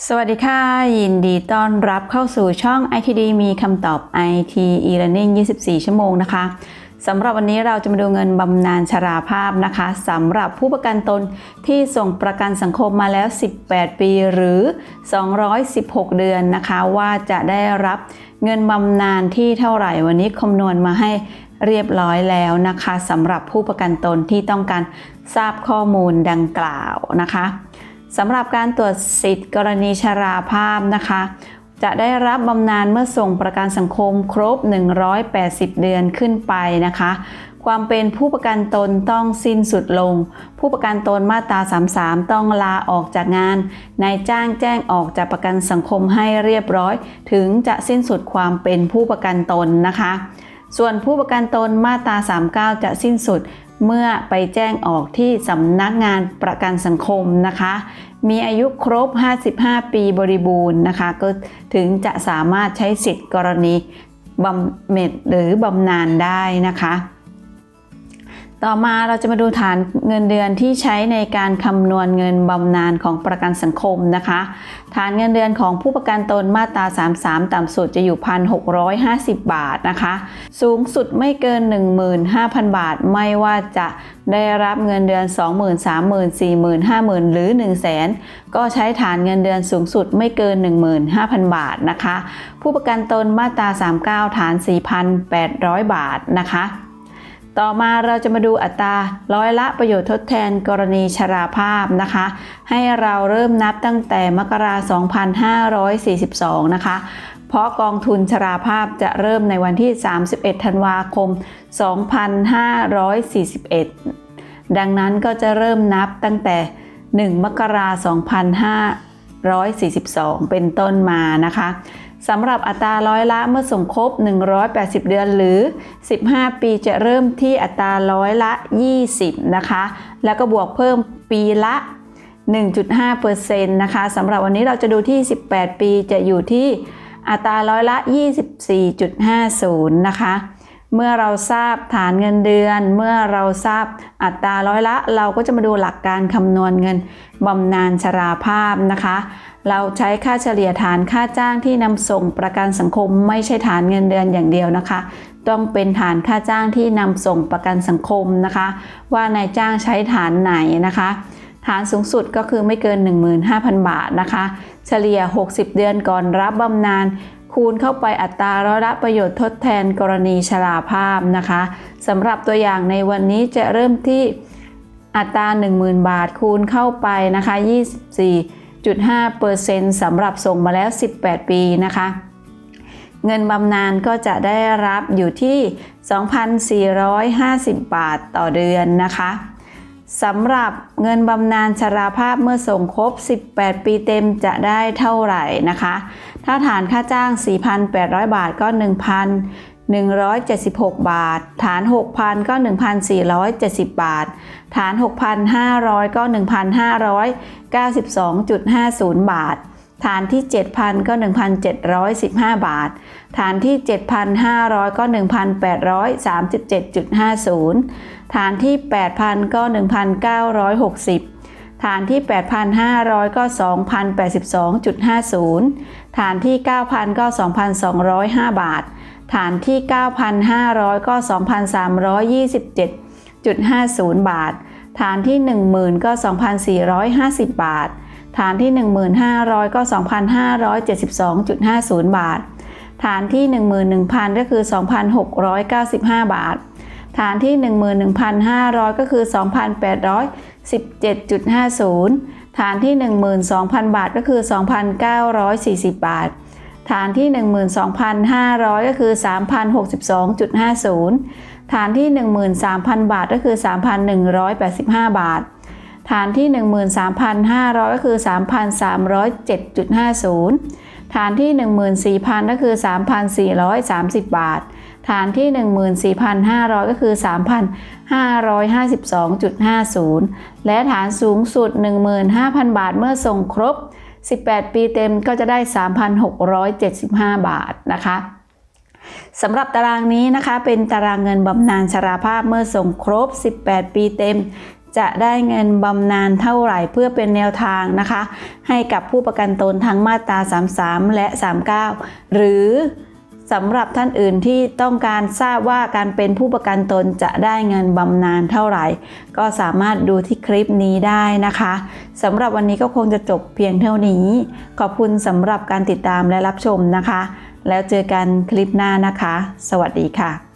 สวัสดีค่ะ ยินดีต้อนรับเข้าสู่ช่อง ITD มีคำตอบ IT e-learning 24 ชั่วโมงนะคะสำหรับวันนี้เราจะมาดูเงินบำนาญชราภาพนะคะสำหรับผู้ประกันตนที่ส่งประกันสังคมมาแล้ว 18 ปีหรือ 216 เดือนนะคะ ว่าจะได้รับเงินบำนาญที่เท่าไหร่วันนี้คำนวณมาให้เรียบร้อยแล้วนะคะสำหรับผู้ประกันตนที่ต้องการทราบข้อมูลดังกล่าวนะคะ สำหรับการตรวจสิทธิ์กรณีชราภาพนะคะ จะได้รับบำนาญเมื่อส่งประกันสังคมครบ 180 เดือนขึ้นไปนะคะ ความเป็นผู้ประกันตนต้องสิ้นสุดลง ผู้ประกันตนมาตรา 33 ต้องลาออกจากงาน นายจ้างแจ้งออกจากประกันสังคมให้เรียบร้อย ถึงจะสิ้นสุดความเป็นผู้ประกันตนนะคะ ส่วนผู้ประกันตนมาตรา 39 จะสิ้นสุด เมื่อไปแจ้งออกที่สำนักงานประกันสังคมนะคะ มีอายุครบ 55 ปีบริบูรณ์นะคะ ก็ถึงจะสามารถใช้สิทธิ์กรณีบำเหน็จหรือบำนาญได้นะคะ ต่อมาเราจะมาดูฐานเงินเดือนที่ใช้ในการคำนวณเงินบำนาญของประกันสังคมนะคะ ฐานเงินเดือนของผู้ประกันตนมาตรา 33 ต่ำสุดจะอยู่ 1,650 บาทนะคะ สูงสุดไม่เกิน 15,000 บาท ไม่ว่าจะได้รับเงินเดือน 20,000 30,000 40,000 50,000 หรือ 100,000 ก็ใช้ฐานเงินเดือนสูงสุดไม่เกิน 15,000 บาทนะคะ ผู้ประกันตนมาตรา 39 ฐาน 4,800 บาทนะคะ ต่อมาเราจะมาดูอัตราร้อยละประโยชน์ทดแทนกรณีชราภาพนะคะ ให้เราเริ่มนับตั้งแต่มกราคม2542 นะคะ เพราะกองทุนชราภาพจะเริ่มในวันที่ 31 ธันวาคม 2541 ดังนั้นก็จะเริ่มนับตั้งแต่ 1 มกราคม 2542 เป็นต้นมานะคะ สำหรับอัตราร้อยละเมื่อส่งครบ 180 เดือนหรือ 15 ปีจะเริ่มที่อัตราร้อยละ 20 นะคะ แล้วก็บวกเพิ่มปีละ 1.5%นะคะสำหรับวันนี้เราจะดูที่ 18 ปีจะอยู่ที่อัตราร้อยละ 24.50 นะคะ เมื่อเราทราบฐานเงินเดือน เมื่อเราทราบอัตราร้อยละ เราก็จะมาดูหลักการคำนวณเงินบำนาญชราภาพนะคะ เราใช้ค่าเฉลี่ยฐานค่าจ้างที่นำส่งประกันสังคม ไม่ใช่ฐานเงินเดือนอย่างเดียวนะคะ ต้องเป็นฐานค่าจ้างที่นำส่งประกันสังคมนะคะ ว่านายจ้างใช้ฐานไหนนะคะ ฐานสูงสุดก็คือไม่เกิน 15,000 บาทนะคะ เฉลี่ย 60 เดือนก่อนรับบำนาญ คูณเข้าไปอัตราร้อยละประโยชน์ทดแทนกรณีชราภาพนะคะสำหรับตัวอย่างในวันนี้จะเริ่มที่อัตรา 10,000 บาทคูณเข้าไปนะคะ 24.5%สำหรับส่งมาแล้ว 18 ปีนะคะ เงินบำนาญก็จะได้รับอยู่ที่ 2,450 บาทต่อเดือนนะคะสำหรับเงินบำนาญชราภาพเมื่อส่งครบ 18 ปีเต็มจะได้เท่าไหร่นะคะ ถ้าฐานค่าจ้าง 4,800 บาทก็ 1,176 บาท ฐาน 6,000 ก็ 1,470 บาท ฐาน 6,500 ก็ 1,592.50 บาท ฐานที่ 7,000 ก็ 1,715 บาท ฐานที่ 7,500 ก็ 1,837.50 ฐานที่ 8,000 ก็ 1,960 ฐานที่ 8,500 ก็ 2,082.50 ฐานที่ 9,000 ก็ 2,205 บาท ฐานที่ 9,500 ก็ 2,327.50 บาท ฐานที่ 10,000 ก็ 2,450 บาท ฐานที่ 15,000ก็ 2,572.50 บาท ฐานที่ 11,000 ก็คือ 2,695 บาท ฐานที่ 11,500 ก็คือ 2,800 17.50 ฐานที่ 12,000 บาทก็คือ 2,940 บาท ฐานที่ 12,500 ก็คือ 3,062.50 ฐานที่ 13,000 บาทก็คือ 3,185 บาท ฐานที่ 13,500 ก็คือ 3,307.50 ฐานที่ 14,000 ก็คือ 3,430 บาท ฐานที่ 14,500 ก็คือ 3,552.50 และฐานสูงสุด 15,000 บาทเมื่อส่งครบ 18 ปีเต็มก็จะได้ 3,675 บาทนะคะสำหรับตารางนี้นะคะเป็นตารางเงินบำนาญชราภาพเมื่อส่งครบ 18 ปีเต็ม จะได้เงินบำนาญเท่าไหร่เพื่อเป็นแนวทางนะคะ ให้กับผู้ประกันตนทั้งมาตรา 33 และ 39 หรือ สำหรับท่านอื่นที่ต้องการทราบว่าการเป็นผู้ประกันตนจะได้เงินบำนาญเท่าไหร่ ก็สามารถดูที่คลิปนี้ได้นะคะสำหรับวันนี้ก็คงจะจบเพียงเท่านี้ ขอบคุณสำหรับการติดตามและรับชมนะคะ แล้วเจอกันคลิปหน้านะคะ สวัสดีค่ะ